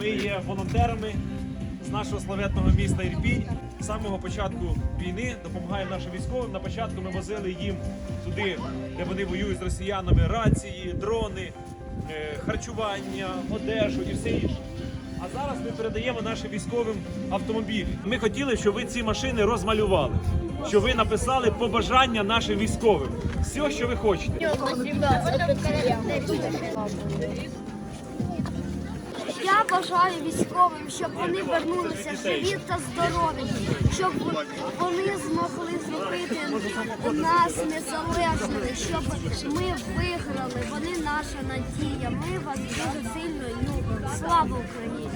Ми є волонтерами з нашого славетного міста Ірпінь. З самого початку війни допомагаємо нашим військовим. На початку ми возили їм туди, де вони воюють з росіянами, рації, дрони, е, харчування, одежу і все інше. А зараз ми передаємо нашим військовим автомобілі. Ми хотіли, щоб ви ці машини розмалювали, щоб ви написали побажання нашим військовим. Все, що ви хочете. Я бажаю військовим, щоб вони вернулися живі та здорові, щоб вони змогли зробити нас незалежними, щоб ми виграли. Вони наша надія. Ми вас дуже сильно любимо. Слава Україні!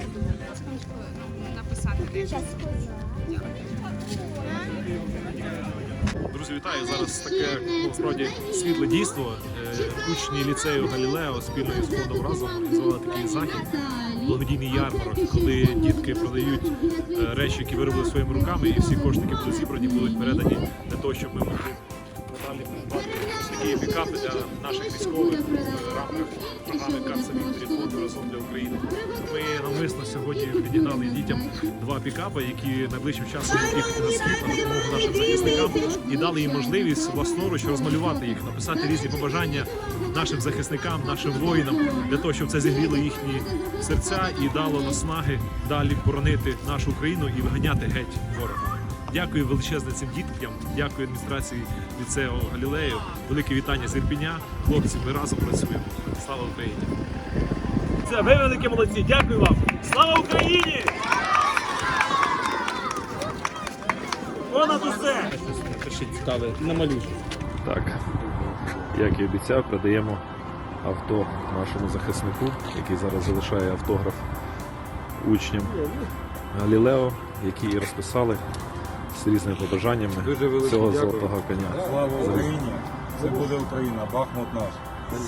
Друзі, вітаю! Зараз таке насправді світле дійство. Е, Учні ліцею Галілео спільно із фондом разом організували такий захід, благодійний ярмарок, коли дітки продають е, речі, які виробили своїми руками, і всі кошти, які будуть зібрані, будуть передані для того, щоб ми могли надалі придбати такі пікапи для наших військових в рамках програми Капса Вікторі разом для України. Ми навмисно сьогодні підігнали дітям два пікапи, які найближчим часом їхати на схід на допомогу нашим захисникам і дали їм можливість власноруч розмалювати їх, написати різні побажання нашим захисникам, нашим воїнам для того, щоб це зігріло їхні серця і дало наснаги далі боронити нашу Україну і виганяти геть ворога. Дякую величезне цим діткам, дякую адміністрації ліцею Галілею. Велике вітання з Ірпіня. Хлопці, ми разом працюємо. Слава Україні! Це ви великі молодці. Дякую вам. Слава Україні! Понад усе! цікаве, намалюй. Так, як і обіцяв, передаємо авто нашому захиснику, який зараз залишає автограф учням Галілео, які і розписали з різними побажаннями Дуже велике цього дякую. золотого коня. Слава Україні! Це буде Україна, Бахмут наш.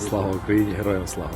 Слава Україні, героям слава!